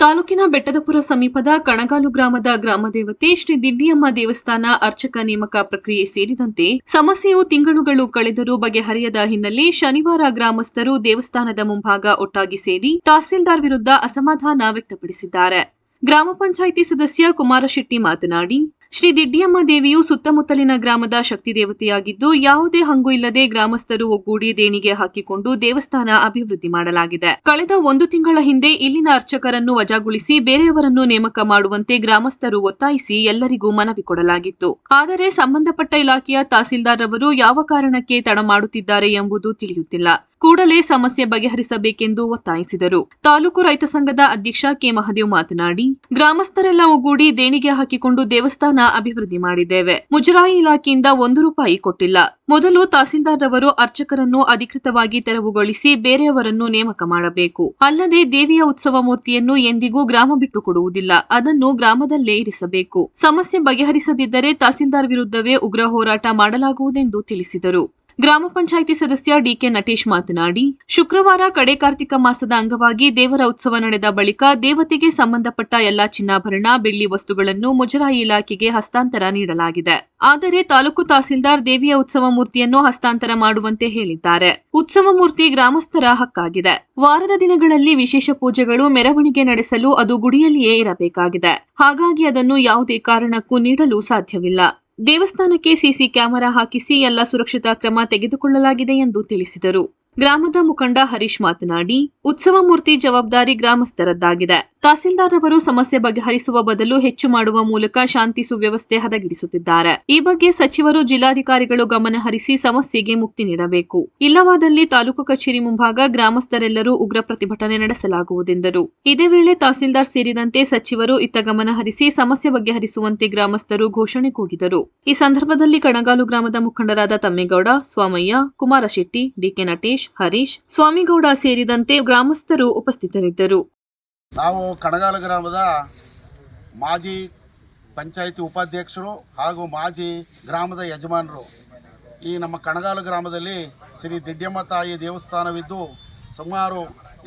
ತಾಲೂಕಿನ ಬೆಟ್ಟದಪುರ ಸಮೀಪದ ಕಣಗಾಲು ಗ್ರಾಮದ ಗ್ರಾಮದೇವತೆ ಶ್ರೀ ದಿಡ್ಡಿಯಮ್ಮ ದೇವಸ್ಥಾನ ಅರ್ಚಕ ನೇಮಕ ಪ್ರಕ್ರಿಯೆ ಸೇರಿದಂತೆ ಸಮಸ್ಯೆಯು ತಿಂಗಳುಗಳು ಕಳೆದರೂ ಬಗೆಹರಿಯದ ಹಿನ್ನೆಲೆ ಶನಿವಾರ ಗ್ರಾಮಸ್ಥರು ದೇವಸ್ಥಾನದ ಮುಂಭಾಗ ಒಟ್ಟಾಗಿ ಸೇರಿ ತಹಸೀಲ್ದಾರ್ ವಿರುದ್ಧ ಅಸಮಾಧಾನ ವ್ಯಕ್ತಪಡಿಸಿದ್ದಾರೆ. ಗ್ರಾಮ ಪಂಚಾಯಿತಿ ಸದಸ್ಯ ಕುಮಾರಶೆಟ್ಟಿ ಮಾತನಾಡಿ ಶ್ರೀ ದಿಡ್ಡಿಯಮ್ಮ ದೇವಿಯು ಸುತ್ತಮುತ್ತಲಿನ ಗ್ರಾಮದ ಶಕ್ತಿ ದೇವತೆಯಾಗಿದ್ದು, ಯಾವುದೇ ಹಂಗು ಇಲ್ಲದೆ ಗ್ರಾಮಸ್ಥರು ಒಗ್ಗೂಡಿ ದೇಣಿಗೆ ಹಾಕಿಕೊಂಡು ದೇವಸ್ಥಾನ ಅಭಿವೃದ್ಧಿ ಮಾಡಲಾಗಿದೆ. ಕಳೆದ ಒಂದು ತಿಂಗಳ ಹಿಂದೆ ಇಲ್ಲಿನ ಅರ್ಚಕರನ್ನು ವಜಾಗೊಳಿಸಿ ಬೇರೆಯವರನ್ನು ನೇಮಕ ಮಾಡುವಂತೆ ಗ್ರಾಮಸ್ಥರು ಒತ್ತಾಯಿಸಿ ಎಲ್ಲರಿಗೂ ಮನವಿ ಕೊಡಲಾಗಿತ್ತು. ಆದರೆ ಸಂಬಂಧಪಟ್ಟ ಇಲಾಖೆಯ ತಹಸೀಲ್ದಾರ್ ಅವರು ಯಾವ ಕಾರಣಕ್ಕೆ ತಡ ಮಾಡುತ್ತಿದ್ದಾರೆ ಎಂಬುದು ತಿಳಿಯುತ್ತಿಲ್ಲ. ಕೂಡಲೇ ಸಮಸ್ಯೆ ಬಗೆಹರಿಸಬೇಕೆಂದು ಒತ್ತಾಯಿಸಿದರು. ತಾಲೂಕು ರೈತ ಸಂಘದ ಅಧ್ಯಕ್ಷ ಕೆ. ಮಹದೇವ್ ಮಾತನಾಡಿ, ಗ್ರಾಮಸ್ಥರೆಲ್ಲ ಒಗ್ಗೂಡಿ ದೇಣಿಗೆ ಹಾಕಿಕೊಂಡು ದೇವಸ್ಥಾನ ಅಭಿವೃದ್ಧಿ ಮಾಡಿದ್ದೇವೆ. ಮುಜರಾಯಿ ಇಲಾಖೆಯಿಂದ ಒಂದು ರೂಪಾಯಿ ಕೊಟ್ಟಿಲ್ಲ. ಮೊದಲು ತಹಸೀಲ್ದಾರ್ ಅವರು ಅರ್ಚಕರನ್ನು ಅಧಿಕೃತವಾಗಿ ತೆರವುಗೊಳಿಸಿ ಬೇರೆಯವರನ್ನು ನೇಮಕ ಮಾಡಬೇಕು. ಅಲ್ಲದೆ ದೇವಿಯ ಉತ್ಸವ ಮೂರ್ತಿಯನ್ನು ಎಂದಿಗೂ ಗ್ರಾಮ ಬಿಟ್ಟು ಕೊಡುವುದಿಲ್ಲ. ಅದನ್ನು ಗ್ರಾಮದಲ್ಲೇ ಇರಿಸಬೇಕು. ಸಮಸ್ಯೆ ಬಗೆಹರಿಸದಿದ್ದರೆ ತಹಸೀಲ್ದಾರ್ ವಿರುದ್ಧವೇ ಉಗ್ರ ಹೋರಾಟ ಮಾಡಲಾಗುವುದೆಂದು ತಿಳಿಸಿದರು. ಗ್ರಾಮ ಪಂಚಾಯಿತಿ ಸದಸ್ಯ ಡಿಕೆ ನಟೇಶ್ ಮಾತನಾಡಿ, ಶುಕ್ರವಾರ ಕಡೆ ಕಾರ್ತಿಕ ಮಾಸದ ಅಂಗವಾಗಿ ದೇವರ ಉತ್ಸವ ನಡೆದ ಬಳಿಕ ದೇವತೆಗೆ ಸಂಬಂಧಪಟ್ಟ ಎಲ್ಲಾ ಚಿನ್ನಾಭರಣ, ಬೆಳ್ಳಿ ವಸ್ತುಗಳನ್ನು ಮುಜರಾಯಿ ಇಲಾಖೆಗೆ ಹಸ್ತಾಂತರ ನೀಡಲಾಗಿದೆ. ಆದರೆ ತಾಲೂಕು ತಹಸೀಲ್ದಾರ್ ದೇವಿಯ ಉತ್ಸವ ಮೂರ್ತಿಯನ್ನು ಹಸ್ತಾಂತರ ಮಾಡುವಂತೆ ಹೇಳಿದ್ದಾರೆ. ಉತ್ಸವ ಮೂರ್ತಿ ಗ್ರಾಮಸ್ಥರ ಹಕ್ಕಾಗಿದೆ. ವಾರದ ದಿನಗಳಲ್ಲಿ ವಿಶೇಷ ಪೂಜೆಗಳು ಮೆರವಣಿಗೆ ನಡೆಸಲು ಅದು ಗುಡಿಯಲ್ಲಿಯೇ ಇರಬೇಕಾಗಿದೆ. ಹಾಗಾಗಿ ಅದನ್ನು ಯಾವುದೇ ಕಾರಣಕ್ಕೂ ನೀಡಲು ಸಾಧ್ಯವಿಲ್ಲ. ದೇವಸ್ಥಾನಕ್ಕೆ ಸಿಸಿ ಕ್ಯಾಮೆರಾ ಹಾಕಿಸಿ ಎಲ್ಲ ಸುರಕ್ಷತಾ ಕ್ರಮ ತೆಗೆದುಕೊಳ್ಳಲಾಗಿದೆ ಎಂದು ತಿಳಿಸಿದರು. ಗ್ರಾಮದ ಮುಖಂಡ ಹರೀಶ್ ಮಾತನಾಡಿ, ಉತ್ಸವ ಮೂರ್ತಿ ಜವಾಬ್ದಾರಿ ಗ್ರಾಮಸ್ಥರದ್ದಾಗಿದೆ. ತಹಸೀಲ್ದಾರ್ ಅವರು ಸಮಸ್ಯೆ ಬಗೆಹರಿಸುವ ಬದಲು ಹೆಚ್ಚು ಮಾಡುವ ಮೂಲಕ ಶಾಂತಿ ಸುವ್ಯವಸ್ಥೆ ಹದಗೆಡಿಸುತ್ತಿದ್ದಾರೆ. ಈ ಬಗ್ಗೆ ಸಚಿವರು ಜಿಲ್ಲಾಧಿಕಾರಿಗಳು ಗಮನಹರಿಸಿ ಸಮಸ್ಯೆಗೆ ಮುಕ್ತಿ ನೀಡಬೇಕು. ಇಲ್ಲವಾದಲ್ಲಿ ತಾಲೂಕು ಕಚೇರಿ ಮುಂಭಾಗ ಗ್ರಾಮಸ್ಥರೆಲ್ಲರೂ ಉಗ್ರ ಪ್ರತಿಭಟನೆ ನಡೆಸಲಾಗುವುದೆಂದರು. ಇದೇ ವೇಳೆ ತಹಸೀಲ್ದಾರ್ ಸೇರಿದಂತೆ ಸಚಿವರು ಇತ್ತ ಗಮನ ಹರಿಸಿ ಸಮಸ್ಯೆ ಬಗೆಹರಿಸುವಂತೆ ಗ್ರಾಮಸ್ಥರು ಘೋಷಣೆ ಕೂಗಿದರು. ಈ ಸಂದರ್ಭದಲ್ಲಿ ಕಣಗಾಲು ಗ್ರಾಮದ ಮುಖಂಡರಾದ ತಮ್ಮೇಗೌಡ, ಸ್ವಾಮಯ್ಯ, ಕುಮಾರಶೆಟ್ಟಿ ಡಿಕೆ ನಟೇಶ್, ಹರೀಶ್, ಸ್ವಾಮಿಗೌಡ ಸೇರಿದಂತೆ ಗ್ರಾಮಸ್ಥರು ಉಪಸ್ಥಿತರಿದ್ದರು. ನಾವು ಕಣಗಾಲ ಗ್ರಾಮದ ಮಾಜಿ ಪಂಚಾಯಿತಿ ಉಪಾಧ್ಯಕ್ಷರು ಹಾಗೂ ಮಾಜಿ ಗ್ರಾಮದ ಯಜಮಾನರು. ಈ ನಮ್ಮ ಕಣಗಾಲ ಗ್ರಾಮದಲ್ಲಿ ಶ್ರೀ ದಿಡ್ಡಮ್ಮ ತಾಯಿ ದೇವಸ್ಥಾನವಿದ್ದು ಸುಮಾರು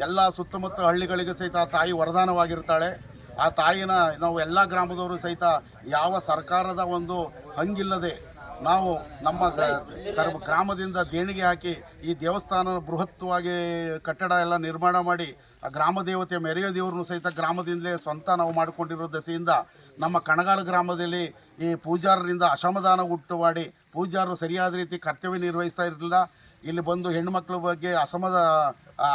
ಎಲ್ಲ ಸುತ್ತಮುತ್ತ ಹಳ್ಳಿಗಳಿಗೂ ಸಹಿತ ಆ ತಾಯಿ ವರದಾನವಾಗಿರ್ತಾಳೆ. ಆ ತಾಯಿನ ನಾವು ಎಲ್ಲ ಗ್ರಾಮದವರು ಸಹಿತ ಯಾವ ಸರ್ಕಾರದ ಒಂದು ಹಂಗಿಲ್ಲದೆ ನಾವು ನಮ್ಮ ಸರ್ವ ಗ್ರಾಮದಿಂದ ದೇಣಿಗೆ ಹಾಕಿ ಈ ದೇವಸ್ಥಾನ ಬೃಹತ್ವಾಗಿ ಕಟ್ಟಡ ಎಲ್ಲ ನಿರ್ಮಾಣ ಮಾಡಿ, ಆ ಗ್ರಾಮ ದೇವತೆ ಮೆರೆಯ ದೇವರನ್ನು ಸಹಿತ ಗ್ರಾಮದಿಂದಲೇ ಸ್ವಂತ ನಾವು ಮಾಡಿಕೊಂಡಿರೋ ದಸೆಯಿಂದ ನಮ್ಮ ಕಣಗಾಲ ಗ್ರಾಮದಲ್ಲಿ ಈ ಪೂಜಾರರಿಂದ ಅಸಮಾಧಾನ ಹುಟ್ಟು ಮಾಡಿ, ಪೂಜಾರರು ಸರಿಯಾದ ರೀತಿ ಕರ್ತವ್ಯ ನಿರ್ವಹಿಸ್ತಾ ಇರಲಿಲ್ಲ. ಇಲ್ಲಿ ಬಂದು ಹೆಣ್ಣುಮಕ್ಕಳ ಬಗ್ಗೆ ಅಸಮದ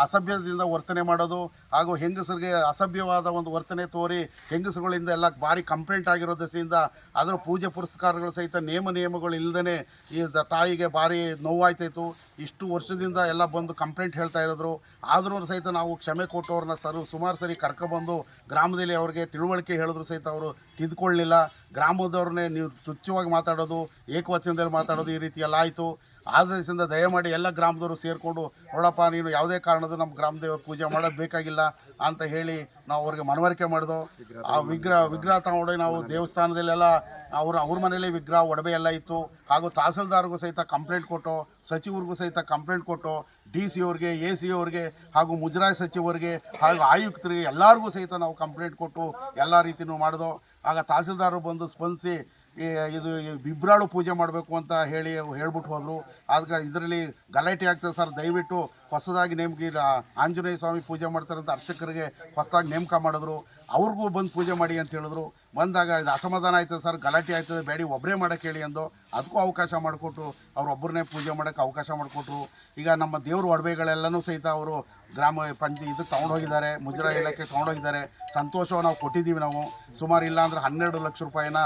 ಅಸಭ್ಯದಿಂದ ವರ್ತನೆ ಮಾಡೋದು ಹಾಗೂ ಹೆಂಗಸರಿಗೆ ಅಸಭ್ಯವಾದ ಒಂದು ವರ್ತನೆ ತೋರಿ ಹೆಂಗಸುಗಳಿಂದ ಎಲ್ಲ ಭಾರಿ ಕಂಪ್ಲೇಂಟ್ ಆಗಿರೋ ದೆಸೆಯಿಂದ ಅದರ ಪೂಜೆ ಪುರಸ್ಕಾರಗಳು ಸಹಿತ ನೇಮ ನಿಯಮಗಳು ಇಲ್ಲದೇ ಈ ತಾಯಿಗೆ ಭಾರಿ ನೋವಾಯ್ತಾಯಿತು. ಇಷ್ಟು ವರ್ಷದಿಂದ ಎಲ್ಲ ಬಂದು ಕಂಪ್ಲೇಂಟ್ ಹೇಳ್ತಾ ಇರೋದ್ರು. ಆದರೂ ಸಹಿತ ನಾವು ಕ್ಷಮೆ ಕೊಟ್ಟವ್ರನ್ನ ಸರ್, ಸುಮಾರು ಸರಿ ಕರ್ಕೊಬಂದು ಗ್ರಾಮದಲ್ಲಿ ಅವ್ರಿಗೆ ತಿಳುವಳಿಕೆ ಹೇಳಿದ್ರು ಸಹಿತ ಅವರು ತಿದ್ಕೊಳ್ಳಿಲ್ಲ ಗ್ರಾಮದವ್ರನ್ನೇ ನೀವು ತುಚ್ಛವಾಗಿ ಮಾತಾಡೋದು, ಏಕವಚನದಲ್ಲಿ ಮಾತಾಡೋದು ಈ ರೀತಿ ಎಲ್ಲ ಆಯಿತು. ಆದರಿಂದ ದಯಮಾಡಿ ಎಲ್ಲ ಗ್ರಾಮದವರು ಸೇರಿಕೊಂಡು, ನೋಡಪ್ಪ, ನೀನು ಯಾವುದೇ ಕಾರಣದ ನಮ್ಮ ಗ್ರಾಮದೇವ ಪೂಜೆ ಮಾಡೋದು ಬೇಕಾಗಿಲ್ಲ ಅಂತ ಹೇಳಿ ನಾವು ಅವ್ರಿಗೆ ಮನವರಿಕೆ ಮಾಡಿದೆ, ಆ ವಿಗ್ರಹ ವಿಗ್ರಹ ತಗೊಂಡೋಗಿ ನಾವು ದೇವಸ್ಥಾನದಲ್ಲೆಲ್ಲ ಅವ್ರ ಅವ್ರ ಮನೇಲಿ ವಿಗ್ರಹ, ಒಡವೆ ಎಲ್ಲ ಇತ್ತು. ಹಾಗೂ ತಹಸೀಲ್ದಾರ್ಗೂ ಸಹಿತ ಕಂಪ್ಲೇಂಟ್ ಕೊಟ್ಟು, ಸಚಿವರಿಗೂ ಸಹಿತ ಕಂಪ್ಲೇಂಟ್ ಕೊಟ್ಟು, ಡಿ ಸಿ ಅವ್ರಿಗೆ, ಎ ಸಿ ಅವ್ರಿಗೆ, ಹಾಗೂ ಮುಜರಾಯಿ ಸಚಿವರಿಗೆ, ಹಾಗೂ ಆಯುಕ್ತರಿಗೆ ಎಲ್ಲರಿಗೂ ಸಹಿತ ನಾವು ಕಂಪ್ಲೇಂಟ್ ಕೊಟ್ಟು ಎಲ್ಲ ರೀತಿಯೂ ಮಾಡಿದೋ, ಆಗ ತಹಸೀಲ್ದಾರರು ಬಂದು ಸ್ಪಂದಿಸಿ ಇದು ಬಿಬ್ರಾಳು ಪೂಜೆ ಮಾಡಬೇಕು ಅಂತ ಹೇಳಿ ಹೇಳ್ಬಿಟ್ಟು ಹೋದರು. ಆಗ ಇದರಲ್ಲಿ ಗಲಾಟೆ ಆಗ್ತದೆ ಸರ್. ದಯವಿಟ್ಟು ಹೊಸದಾಗಿ ನೇಮಕ ಆಂಜನೇಯ ಸ್ವಾಮಿ ಪೂಜೆ ಮಾಡ್ತಾರಂತ ಅರ್ಚಕರಿಗೆ ಹೊಸದಾಗಿ ನೇಮಕ ಮಾಡಿದ್ರು. ಅವ್ರಿಗೂ ಬಂದು ಪೂಜೆ ಮಾಡಿ ಅಂತ ಹೇಳಿದ್ರು. ಬಂದಾಗ ಇದು ಅಸಮಾಧಾನ ಆಯ್ತದೆ ಸರ್. ಗಲಾಟೆ ಆಯ್ತದೆ. ಬೇಡಿ ಒಬ್ಬರೇ ಮಾಡೋಕ್ಕೆ ಹೇಳಿ ಅಂದು. ಅದಕ್ಕೂ ಅವಕಾಶ ಮಾಡಿಕೊಟ್ರು ಅವ್ರೊಬ್ಬರನ್ನೇ ಪೂಜೆ ಮಾಡೋಕ್ಕೆ ಅವಕಾಶ ಮಾಡಿಕೊಟ್ರು. ಈಗ ನಮ್ಮ ದೇವ್ರ ಒಡವೆಗಳೆಲ್ಲನೂ ಸಹಿತ ಅವರು ಗ್ರಾಮ ಪಂಚ, ಇದು ತೊಗೊಂಡೋಗಿದ್ದಾರೆ. ಮುಜರಾಯಿ ಇಲಾಖೆ ತೊಗೊಂಡೋಗಿದ್ದಾರೆ. ಸಂತೋಷವ ನಾವು ಕೊಟ್ಟಿದ್ದೀವಿ ನಾವು. ಸುಮಾರು ಇಲ್ಲ ಅಂದ್ರೆ ಹನ್ನೆರಡು ಲಕ್ಷ ರೂಪಾಯಿನ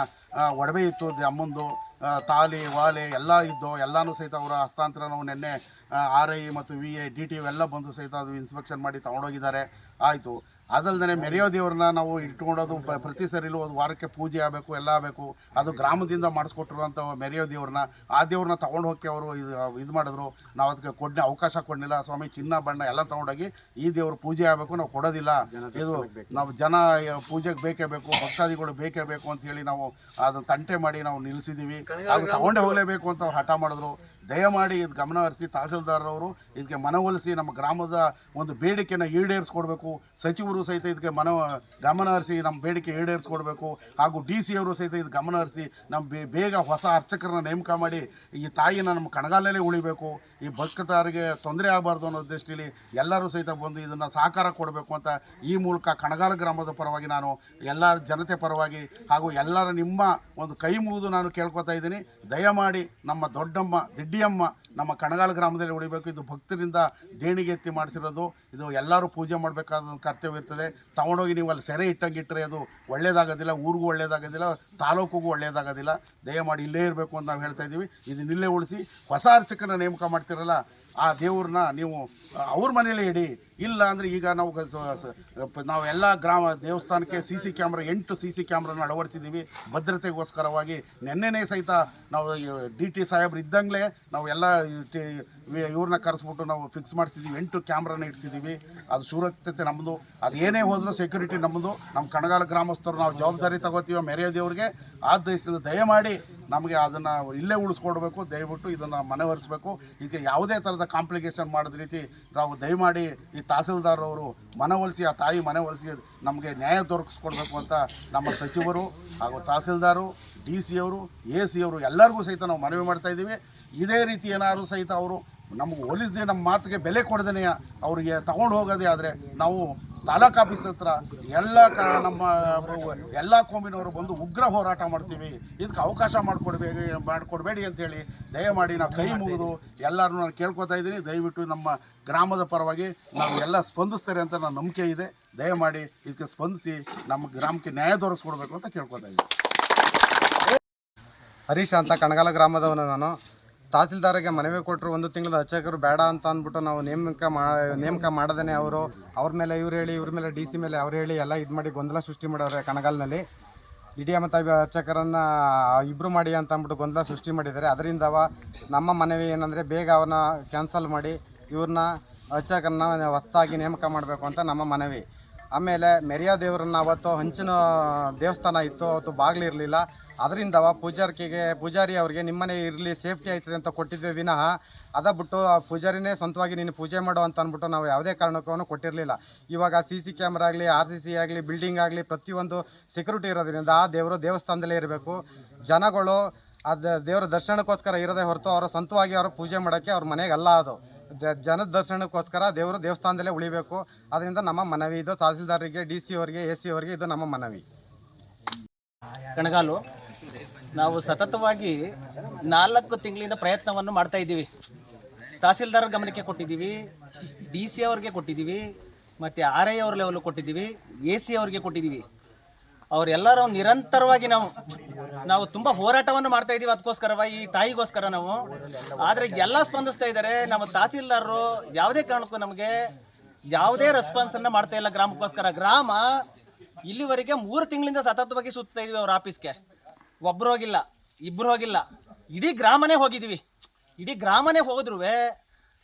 ಒಡವೆ ಇತ್ತು ಅಮ್ಮಂದು ತಾಲಿ, ವಾಲೆ ಎಲ್ಲ ಇದ್ದು, ಎಲ್ಲನೂ ಸಹಿತ ಅವರ ಹಸ್ತಾಂತರ ನಾವು ನಿನ್ನೆ ಆರ್ ಐ ಮತ್ತು ವಿ ಐ, ಡಿ ಟಿ ಎಲ್ಲ ಬಂದು ಸಹಿತ ಅದು ಇನ್ಸ್ಪೆಕ್ಷನ್ ಮಾಡಿ ತೊಗೊಂಡೋಗಿದ್ದಾರೆ. ಆಯಿತು. ಅದಲ್ಲದೆ ಮೆರೆಯೋ ದೇವ್ರನ್ನ ನಾವು ಇಟ್ಕೊಂಡೋದು ಪ್ರ- ಪ್ರತಿ ಸರಿಲೂ ಒಂದು ವಾರಕ್ಕೆ ಪೂಜೆ ಆಗಬೇಕು ಎಲ್ಲ ಆಗಬೇಕು ಅದು ಗ್ರಾಮದಿಂದ ಮಾಡಿಸ್ಕೊಟ್ಟಿರುವಂಥ ಮೆರೆಯೋ ದೇವ್ರನ್ನ ಆ ದೇವ್ರನ್ನ ತೊಗೊಂಡು ಹೋಗಿ ಅವರು ಇದು ಇದು ಮಾಡಿದ್ರು ನಾವು ಅದಕ್ಕೆ ಕೊಡ್ನೆ ಅವಕಾಶ ಕೊಡಲಿಲ್ಲ ಸ್ವಾಮಿ ಚಿನ್ನ ಬಣ್ಣ ಎಲ್ಲ ತೊಗೊಂಡೋಗಿ ಈ ದೇವ್ರ ಪೂಜೆ ಆಗಬೇಕು ನಾವು ಕೊಡೋದಿಲ್ಲ. ಇದು ನಾವು ಜನ ಪೂಜೆಗೆ ಬೇಕೇ ಬೇಕು ಭಕ್ತಾದಿಗಳು ಬೇಕೇ ಬೇಕು ಅಂತ ಹೇಳಿ ನಾವು ಅದನ್ನು ತಂಟೆ ಮಾಡಿ ನಾವು ನಿಲ್ಲಿಸಿದ್ದೀವಿ ಅದು ತಗೊಂಡೇ ಹೋಗಲೇಬೇಕು ಅಂತ ಅವ್ರು ಹಠ ಮಾಡಿದ್ರು. ದಯಮಾಡಿ ಇದು ಗಮನ ಹರಿಸಿ ತಹಸೀಲ್ದಾರರವರು ಇದಕ್ಕೆ ಮನವೊಲಿಸಿ ನಮ್ಮ ಗ್ರಾಮದ ಒಂದು ಬೇಡಿಕೆನ ಈಡೇರಿಸ್ಕೊಡ್ಬೇಕು. ಸಚಿವರು ಸಹಿತ ಇದಕ್ಕೆ ಮನ ಗಮನ ಹರಿಸಿ ನಮ್ಮ ಬೇಡಿಕೆ ಈಡೇರಿಸ್ಕೊಡ್ಬೇಕು. ಹಾಗೂ ಡಿ ಸಿ ಅವರು ಸಹಿತ ಇದು ಗಮನ ಹರಿಸಿ ನಮ್ಮ ಬೇಗ ಹೊಸ ಅರ್ಚಕರನ್ನ ನೇಮಕ ಮಾಡಿ ಈ ತಾಯಿನ ನಮ್ಮ ಕಣಗಾಲಲ್ಲೇ ಉಳಿಬೇಕು. ಈ ಭಕ್ತಾರಿಗೆ ತೊಂದರೆ ಆಗಬಾರ್ದು ಅನ್ನೋ ದೃಷ್ಟಿಯಲ್ಲಿ ಎಲ್ಲರೂ ಸಹಿತ ಬಂದು ಇದನ್ನು ಸಹಕಾರ ಕೊಡಬೇಕು ಅಂತ ಈ ಮೂಲಕ ಕಣಗಾಲ ಗ್ರಾಮದ ಪರವಾಗಿ ನಾನು ಎಲ್ಲ ಜನತೆ ಪರವಾಗಿ ಹಾಗೂ ಎಲ್ಲರ ನಿಮ್ಮ ಒಂದು ಕೈ ಮುಗಿದು ನಾನು ಕೇಳ್ಕೊತಾ ಇದ್ದೀನಿ. ದಯಮಾಡಿ ನಮ್ಮ ದೊಡ್ಡಮ್ಮ ದಿಡ್ಡಿಯಮ್ಮ ನಮ್ಮ ಕಣಗಾಲ ಗ್ರಾಮದಲ್ಲಿ ಉಳಿಬೇಕು ಇದು ಭಕ್ತರಿಂದ ದೇಣಿಗೆ ಎತ್ತಿ ಮಾಡಿಸಿರೋದು. ಇದು ಎಲ್ಲರೂ ಪೂಜೆ ಮಾಡಬೇಕಾದ ಕರ್ತವ್ಯ ಇರ್ತದೆ. ತಗೊಂಡೋಗಿ ನೀವು ಅಲ್ಲಿ ಸೆರೆ ಇಟ್ಟಂಗಿಟ್ಟರೆ ಅದು ಒಳ್ಳೇದಾಗೋದಿಲ್ಲ, ಊರಿಗೂ ಒಳ್ಳೇದಾಗೋದಿಲ್ಲ, ತಾಲೂಕಿಗೂ ಒಳ್ಳೇದಾಗೋದಿಲ್ಲ. ದಯಮಾಡಿ ಇಲ್ಲೇ ಇರಬೇಕು ಅಂತ ನಾವು ಹೇಳ್ತಾ ಇದ್ದೀವಿ. ಇದು ಇಲ್ಲೇ ಉಳಿಸಿ ಹೊಸ ಅರ್ಚಕನ ನೇಮಕ ಮಾಡ್ತಿರಲ್ಲ, ಆ ದೇವ್ರನ್ನ ನೀವು, ಅವ್ರ ಮನೇಲೇ ಇಡಿ. ಇಲ್ಲ ಅಂದರೆ ಈಗ ನಾವು ನಾವೆಲ್ಲ ಗ್ರಾಮ ದೇವಸ್ಥಾನಕ್ಕೆ ಸಿ ಸಿ ಕ್ಯಾಮ್ರಾ ಎಂಟು ಸಿ ಸಿ ಕ್ಯಾಮ್ರಾನ ಅಳವಡಿಸಿದ್ದೀವಿ ಭದ್ರತೆಗೋಸ್ಕರವಾಗಿ. ನೆನ್ನೆನೇ ಸಹಿತ ನಾವು ಡಿ ಟಿ ಸಾಹೇಬ್ರು ಇದ್ದಂಗಲೇ ನಾವು ಎಲ್ಲ ಇವ್ರನ್ನ ಕರೆಸ್ಬಿಟ್ಟು ನಾವು ಫಿಕ್ಸ್ ಮಾಡಿಸಿದ್ದೀವಿ ಎಂಟು ಕ್ಯಾಮ್ರಾನ ಇಡ್ಸಿದ್ದೀವಿ ಅದು ಸುರಕ್ಷತೆ ನಮ್ಮದು ಅದು ಏನೇ ಹೋದರೂ ಸೆಕ್ಯೂರಿಟಿ ನಮ್ಮದು ನಮ್ಮ ಕಣಗಾಲ ಗ್ರಾಮಸ್ಥರು ನಾವು ಜವಾಬ್ದಾರಿ ತಗೋತೀವಿ ಮೆರೆಯ ದೇವ್ರಿಗೆ. ಆ ದೇಶದ ದಯಮಾಡಿ ನಮಗೆ ಅದನ್ನು ಇಲ್ಲೇ ಉಳಿಸ್ಕೊಡ್ಬೇಕು. ದಯವಿಟ್ಟು ಇದನ್ನು ಮನವರಿಸಬೇಕು. ಇದಕ್ಕೆ ಯಾವುದೇ ಥರದ ಕಾಂಪ್ಲಿಕೇಶನ್ ಮಾಡಿದ ರೀತಿ ನಾವು ದಯಮಾಡಿ ಈ ತಹಸೀಲ್ದಾರ್ ಅವರು ಮನವೊಲಿಸಿ ಆ ತಾಯಿ ಮನವೊಲಿಸಿ ನಮಗೆ ನ್ಯಾಯ ದೊರಕಿಸ್ಕೊಡ್ಬೇಕು ಅಂತ ನಮ್ಮ ಸಚಿವರು ಹಾಗೂ ತಹಸೀಲ್ದಾರು, ಡಿ ಸಿ ಅವರು, ಎ ಸಿ ಅವರು ಎಲ್ಲರಿಗೂ ಸಹಿತ ನಾವು ಮನವಿ ಮಾಡ್ತಾ ಇದ್ದೀವಿ. ಇದೇ ರೀತಿ ಏನಾದರೂ ಸಹಿತ ಅವರು ನಮಗೆ ಒಲಿಸದೆ ನಮ್ಮ ಮಾತಿಗೆ ಬೆಲೆ ಕೊಡದೇನೆ ಅವರಿಗೆ ತಗೊಂಡು ಹೋಗೋದೇ ಆದರೆ ನಾವು ತಾಲೂಕು ಆಫೀಸ್ ಹತ್ರ ಎಲ್ಲ ನಮ್ಮ ಎಲ್ಲ ಕೋಮಿನವರು ಬಂದು ಉಗ್ರ ಹೋರಾಟ ಮಾಡ್ತೀವಿ. ಇದಕ್ಕೆ ಅವಕಾಶ ಮಾಡಿಕೊಡ್ಬೇಡಿ ಮಾಡಿಕೊಡ್ಬೇಡಿ ಅಂತೇಳಿ ದಯಮಾಡಿ ನಾವು ಕೈ ಮುಗಿದು ಎಲ್ಲರೂ ನಾನು ಕೇಳ್ಕೊತಾ ಇದ್ದೀನಿ. ದಯವಿಟ್ಟು ನಮ್ಮ ಗ್ರಾಮದ ಪರವಾಗಿ ನಾವು ಎಲ್ಲ ಸ್ಪಂದಿಸ್ತಾರೆ ಅಂತ ನನ್ನ ನಂಬಿಕೆ ಇದೆ. ದಯಮಾಡಿ ಇದಕ್ಕೆ ಸ್ಪಂದಿಸಿ ನಮ್ಮ ಗ್ರಾಮಕ್ಕೆ ನ್ಯಾಯ ತೋರಿಸ್ಕೊಡ್ಬೇಕು ಅಂತ ಕೇಳ್ಕೊತಾ ಇದ್ದೀನಿ. ಹರೀಶ್ ಅಂತ ಕಣಗಾಲ ಗ್ರಾಮದವನು ನಾನು. ತಹಸೀಲ್ದಾರಿಗೆ ಮನವಿ ಕೊಟ್ಟರು ಒಂದು ತಿಂಗಳ ಅರ್ಚಕರು ಬೇಡ ಅಂತ ಅಂದ್ಬಿಟ್ಟು ನಾವು ನೇಮಕ ಮಾ, ನೇಮಕ ಮಾಡದೇ ಅವರು. ಅವ್ರ ಮೇಲೆ ಇವ್ರು ಹೇಳಿ, ಇವ್ರ ಮೇಲೆ ಡಿ ಸಿ ಮೇಲೆ ಅವ್ರು ಹೇಳಿ ಎಲ್ಲ ಇದು ಮಾಡಿ ಗೊಂದಲ ಸೃಷ್ಟಿ ಮಾಡವ್ರೆ ಕಣಗಾಲ್ನಲ್ಲಿ. ಇಡೀ ಮತ್ತು ಅರ್ಚಕರನ್ನು ಇಬ್ಬರು ಮಾಡಿ ಅಂತ ಅಂದ್ಬಿಟ್ಟು ಗೊಂದಲ ಸೃಷ್ಟಿ ಮಾಡಿದ್ದಾರೆ. ಅದರಿಂದವ ನಮ್ಮ ಮನವಿ ಏನಂದರೆ ಬೇಗ ಅವನ್ನ ಕ್ಯಾನ್ಸಲ್ ಮಾಡಿ ಇವ್ರನ್ನ ಅರ್ಚಕರನ್ನ ಹೊಸ್ದಾಗಿ ನೇಮಕ ಮಾಡಬೇಕು ಅಂತ ನಮ್ಮ ಮನವಿ. ಆಮೇಲೆ ಮೆರಿಯ ದೇವರನ್ನ ಅವತ್ತು ಹಂಚಿನ ದೇವಸ್ಥಾನ ಇತ್ತು, ಅವತ್ತು ಬಾಗಿಲಿರಲಿಲ್ಲ ಅದರಿಂದ ಪೂಜಾರಿಕೆಗೆ, ಪೂಜಾರಿ ಅವರಿಗೆ ನಿಮ್ಮನೆ ಇರಲಿ, ಸೇಫ್ಟಿ ಆಯ್ತದೆ ಅಂತ ಕೊಟ್ಟಿದ್ವಿ. ವಿನಃ ಅದ ಬಿಟ್ಟು ಆ ಪೂಜಾರಿನೇ ಸ್ವಂತವಾಗಿ ನೀನು ಪೂಜೆ ಮಾಡು ಅಂತ ಅಂದ್ಬಿಟ್ಟು ನಾವು ಯಾವುದೇ ಕಾರಣಕ್ಕೂ ಕೊಟ್ಟಿರಲಿಲ್ಲ. ಇವಾಗ ಸಿ ಸಿ ಕ್ಯಾಮ್ರಾ ಆಗಲಿ, ಆರ್ ಸಿ ಸಿ ಆಗಲಿ, ಬಿಲ್ಡಿಂಗ್ ಆಗಲಿ ಪ್ರತಿಯೊಂದು ಸೆಕ್ಯೂರಿಟಿ ಇರೋದ್ರಿಂದ ಆ ದೇವರು ದೇವಸ್ಥಾನದಲ್ಲೇ ಇರಬೇಕು. ಜನಗಳು ಅದು ದೇವರ ದರ್ಶನಕ್ಕೋಸ್ಕರ ಇರೋದೇ ಹೊರತು ಅವರು ಸ್ವಂತವಾಗಿ ಅವರು ಪೂಜೆ ಮಾಡೋಕ್ಕೆ ಅವ್ರ ಮನೆಗೆ ಅಲ್ಲ ಅದು. ಜನದ ದರ್ಶನಕ್ಕೋಸ್ಕರ ದೇವರು ದೇವಸ್ಥಾನದಲ್ಲೇ ಉಳಿಬೇಕು. ಅದರಿಂದ ನಮ್ಮ ಮನವಿ ಇದು. ತಹಸೀಲ್ದಾರರಿಗೆ, ಡಿ ಸಿ ಅವರಿಗೆ, ಎ ಸಿ ಅವರಿಗೆ ಇದು ನಮ್ಮ ಮನವಿ. ಕಣಗಾಲು, ನಾವು ಸತತವಾಗಿ ನಾಲ್ಕು ತಿಂಗಳಿಂದ ಪ್ರಯತ್ನವನ್ನು ಮಾಡ್ತಾ ಇದ್ದೀವಿ. ತಹಸೀಲ್ದಾರ್ ಗಮನಕ್ಕೆ ಕೊಟ್ಟಿದ್ದೀವಿ, ಡಿ ಸಿ ಅವ್ರಿಗೆ ಕೊಟ್ಟಿದ್ದೀವಿ, ಮತ್ತು ಆರ್ ಐ ಅವ್ರ ಲೆವೆಲ್ ಕೊಟ್ಟಿದ್ದೀವಿ, ಎ ಸಿ ಅವ್ರಿಗೆ ಕೊಟ್ಟಿದ್ದೀವಿ. ಅವರೆಲ್ಲರೂ ನಿರಂತರವಾಗಿ ನಾವು ನಾವು ತುಂಬ ಹೋರಾಟವನ್ನು ಮಾಡ್ತಾ ಇದ್ದೀವಿ ಅದಕ್ಕೋಸ್ಕರವಾಗಿ ಈ ತಾಯಿಗೋಸ್ಕರ ನಾವು. ಆದರೆ ಎಲ್ಲ ಸ್ಪಂದಿಸ್ತಾ ಇದ್ದಾರೆ ನಮ್ಮ ತಹಸೀಲ್ದಾರರು ಯಾವುದೇ ಕಾರಣಕ್ಕೂ ನಮಗೆ ಯಾವುದೇ ರೆಸ್ಪಾನ್ಸನ್ನು ಮಾಡ್ತಾ ಇಲ್ಲ ಗ್ರಾಮಕ್ಕೋಸ್ಕರ. ಗ್ರಾಮ ಇಲ್ಲಿವರೆಗೆ ಮೂರು ತಿಂಗಳಿಂದ ಸತತವಾಗಿ ಸುತ್ತಾ ಇದೀವಿ ಅವ್ರ ಆಫೀಸ್ಗೆ ಒಬ್ರು ಹೋಗಿಲ್ಲ, ಇಬ್ರು ಹೋಗಿಲ್ಲ. ಇಡೀ ಗ್ರಾಮನೇ ಹೋಗಿದ್ದೀವಿ ಇಡೀ ಗ್ರಾಮನೇ ಹೋದ್ರು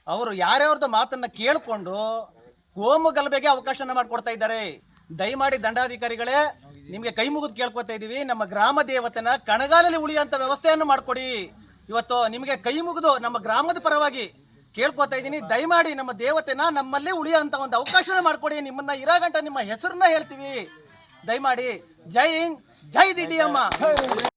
ಅವರು ಯಾರ್ಯಾವ್ರದ್ದು ಮಾತನ್ನ ಕೇಳಿಕೊಂಡು ಕೋಮು ಗಲಭೆಗೆ ಅವಕಾಶನ ಮಾಡಿಕೊಡ್ತಾ ಇದ್ದಾರೆ. ದಯಮಾಡಿ ದಂಡಾಧಿಕಾರಿಗಳೇ ನಿಮಗೆ ಕೈ ಮುಗಿದು ಕೇಳ್ಕೊತಾ ಇದ್ದೀವಿ ನಮ್ಮ ಗ್ರಾಮ ದೇವತೆನ ಕಣಗಾಲಲ್ಲಿ ಉಳಿಯುವಂಥ ವ್ಯವಸ್ಥೆಯನ್ನು ಮಾಡಿಕೊಡಿ. ಇವತ್ತು ನಿಮಗೆ ಕೈ ಮುಗಿದು ನಮ್ಮ ಗ್ರಾಮದ ಪರವಾಗಿ ಕೇಳ್ಕೊತಾ ಇದ್ದೀನಿ ದಯಮಾಡಿ ನಮ್ಮ ದೇವತೆನ ನಮ್ಮಲ್ಲೇ ಉಳಿಯುವಂಥ ಒಂದು ಅವಕಾಶನ ಮಾಡಿಕೊಡಿ. ನಿಮ್ಮನ್ನ ಇರಾಗಂಟ ನಿಮ್ಮ ಹೆಸರನ್ನ ಹೇಳ್ತೀವಿ. ದಯಮಾಡಿ ಜೈ ಜೈ ದಿಡಿಯಮ್ಮ